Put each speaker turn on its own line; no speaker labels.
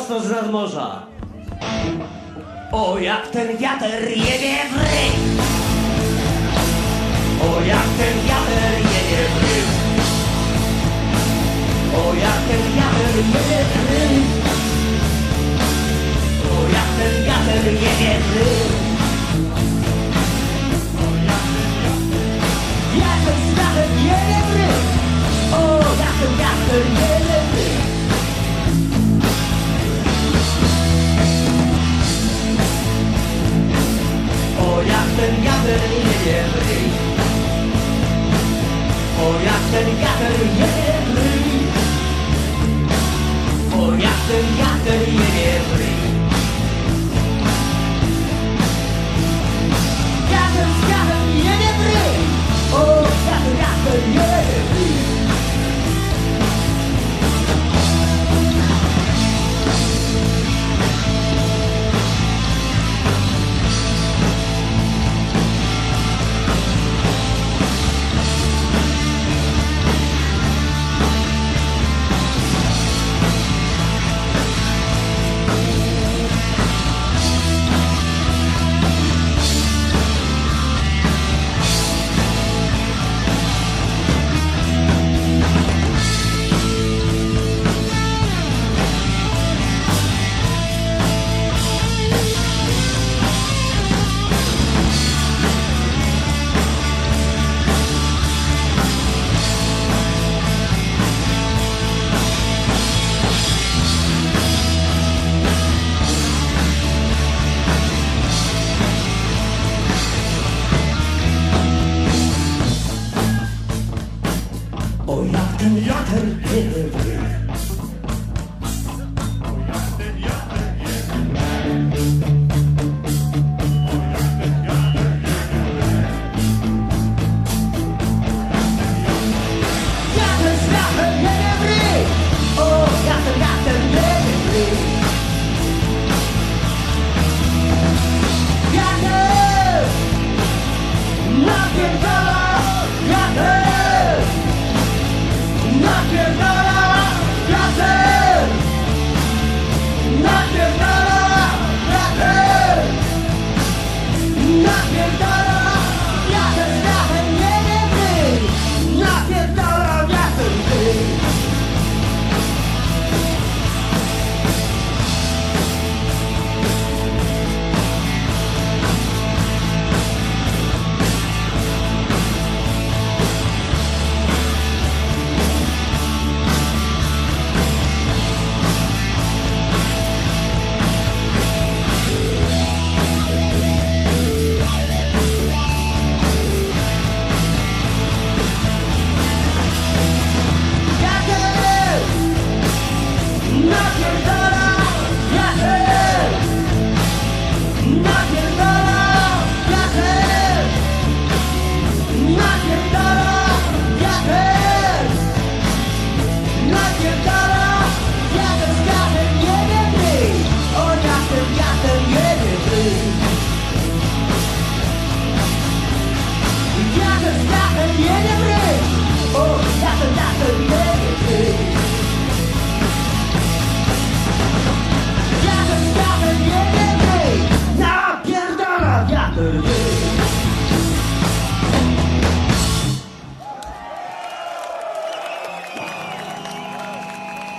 prosto z nadmorza.
O, jak ten wiatr jedzie w ryj! O, jak ten wiatr jedzie w ryj! O, jak ten wiatr jedzie w ryj! O, jak ten wiatr jedzie w ryj! Wiatr jedzie w ryj O jak ten wiatr jedzie O jak ten So